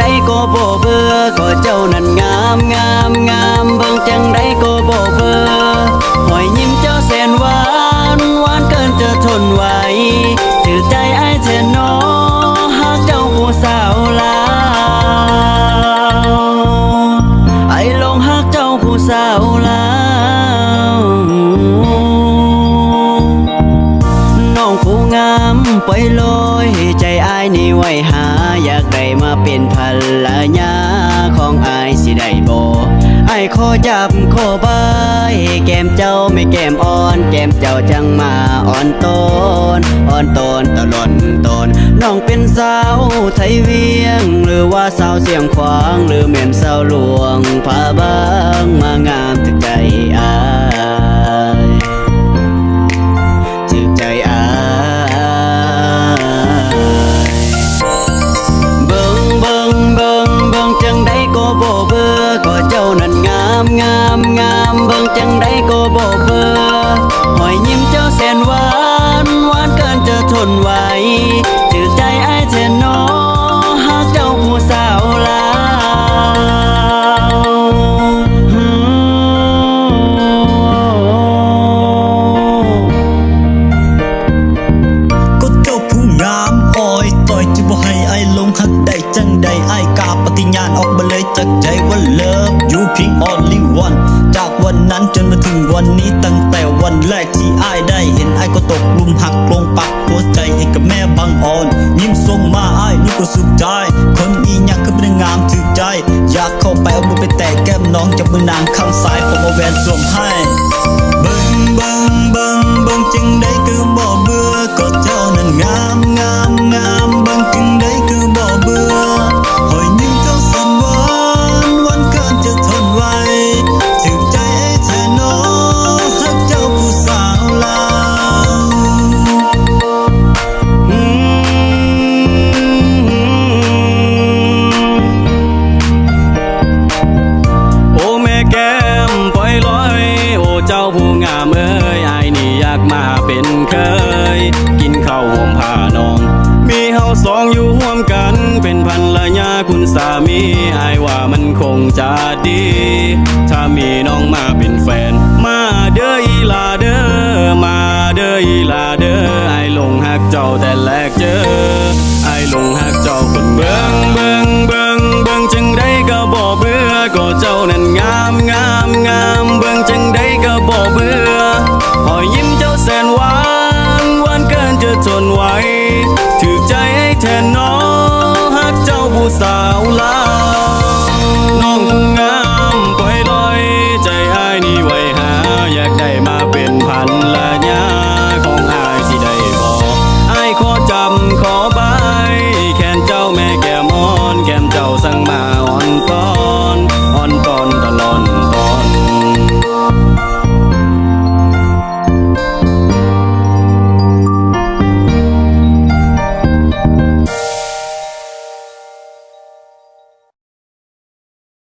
ใดก็บ่เบื่อก็เจ้านั้นงามงามงามเบิ่งจังใดก็บ่เบื่อหอยยิ้มเจ้าแสนหวานหวานายนี่ไว้หา อยากได้มาเป็นภรรยาของอายสิได้บ่อายขอจับขอบายแก้มเจ้าไม่แก้มอ่อน แก้มเจ้าจังมาอ่อนตนอ่อนตนตะลอนตนน้องเป็นสาวไทยเวียง หรือว่าสาวเสียงขวาง หรือแม่นสาวหลวงพาบางมางามถึงใจอายามงามเบิ่งจังใดก็บ่เบื่อหอยยิ้มเจ้าแสนหวานหวานเกินจะทนไหวจึกใจไอายแทนน้อหากเจ้าผู้สาวลาวก็เจ้าผู้งามอ้อยต่อยจะบ่ให้ไอ้ลงหักได้จังใดไอ้กาปฏิญาณออกมาเลยจากใจว่าเลิฟอยู่เพียง only one จาก วันนั้นจนมาถึงวันนี้ตั้งแต่วันแรกที่ไอ้ได้เห็นไอ้ก็ตกหลุมหักลงปักหัวใจให้กับแม่บางอ่อน ยิ้มส่งมาไอ้นี่ก็สุขใจ คนอีหยังคือเป็นงามถือใจ อยากเข้าไปเอามือไปแตะแก้มน้องจับมือนางข้างซ้ายผมเอาแหวนสวมให้ เบิ่งเบิ่งเบิ่งเบิ่งจังได้คือบ่เบื่อ เคย กินข้าวห่มผ้านอง มีเฮาสองอยู่ร่วมกัน เป็นพันละยาคุณสามีไอ้ายว่ามันคงจะดี ถ้ามีน้องมาเป็นแฟน มาเด้ออีลาเด้อมาเด้ออีลาเด้อไอหลงหักเจ้าแต่แรกเจอไอหลงหักเจ้าคนเบ้อ